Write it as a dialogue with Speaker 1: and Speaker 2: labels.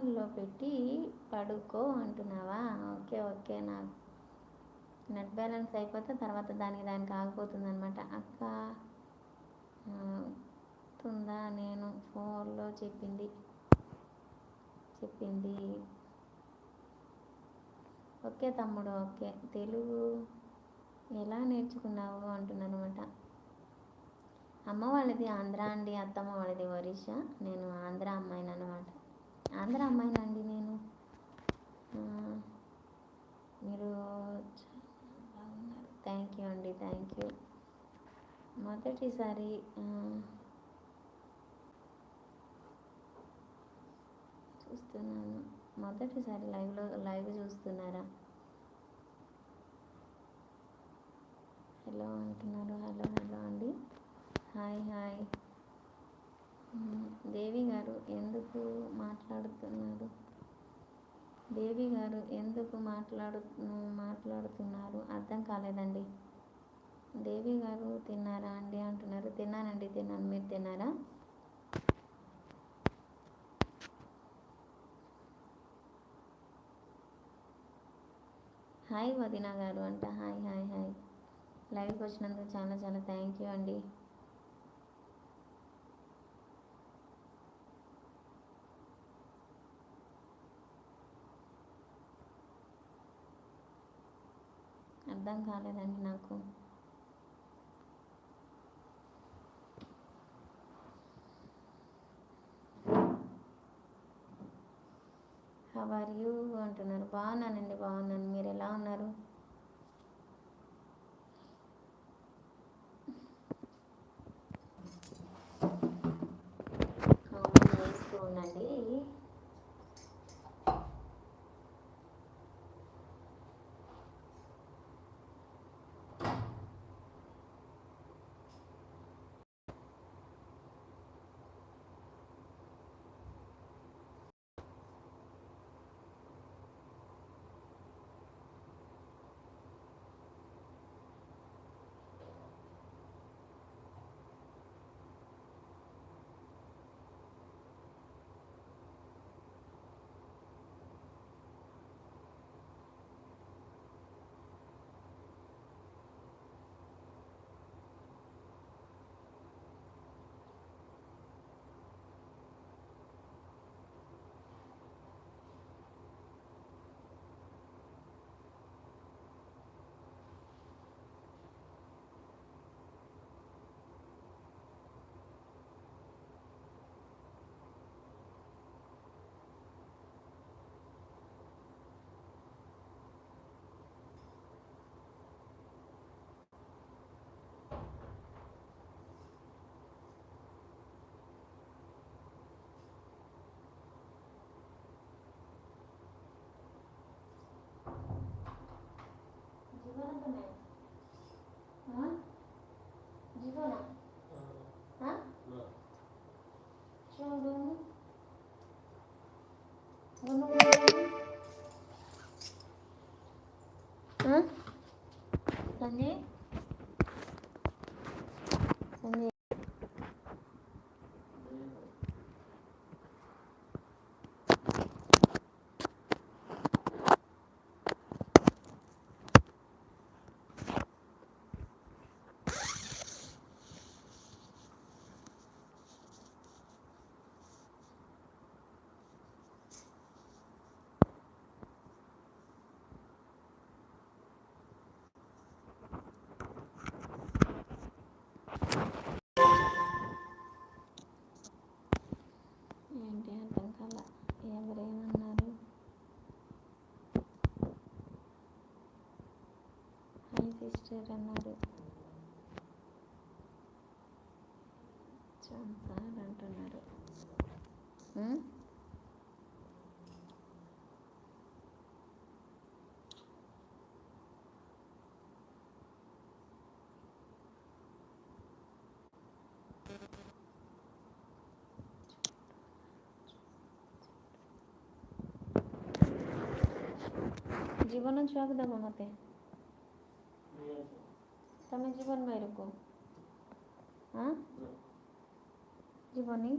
Speaker 1: ఫోన్లో పెట్టి పడుకో అంటున్నావా? ఓకే ఓకే నాకు నెట్ బ్యాలెన్స్ అయిపోతే తర్వాత దానికి దానికి ఆగిపోతుంది అనమాట అక్క తుందా నేను ఫోన్లో చెప్పింది చెప్పింది. ఓకే తమ్ముడు ఓకే. తెలుగు ఎలా నేర్చుకున్నావు అంటున్నాను అనమాట అమ్మ వాళ్ళది ఆంధ్ర అండి అత్తమ్మ వాళ్ళది ఒరిస్సా నేను ఆంధ్ర అమ్మాయిని అనమాట ఆంధ్ర అమ్మాయినండి నేను. మీరు బాగున్నారు థ్యాంక్ యూ అండి థ్యాంక్ యూ. మొదటిసారి చూస్తున్నాను. మొదటిసారి లైవ్లో లైవ్ చూస్తున్నారా? హలో అంటున్నారు హలో హలో అండి. Hi hi. దేవి గారు ఎందుకు మాట్లాడుతున్నారు? దేవి గారు ఎందుకు మాట్లాడు మాట్లాడుతున్నారు? అర్థం కాలేదండి. దేవి గారు తిన్నారా అండి అంటున్నారు. తిన్నానండి తిన్నాను. మీరు తిన్నారా? హాయ్ వదిన గారు అంట. Hi hi hi. లైవ్కి వచ్చినందుకు చాలా చాలా థ్యాంక్ యూ అండి. అర్థం కాలేదండి నాకు. హవ్ ఆర్ యూ అంటున్నారు. బాగున్నానండి బాగున్నాను. మీరు ఎలా ఉన్నారు? 응? 아니? ফিশটা রান্না করে ఛాన్స్ అంటున్నారు জীবন ছোঁয়াকে দেবো মতে તમે જીવનમાં એ લોકો હા જીવનની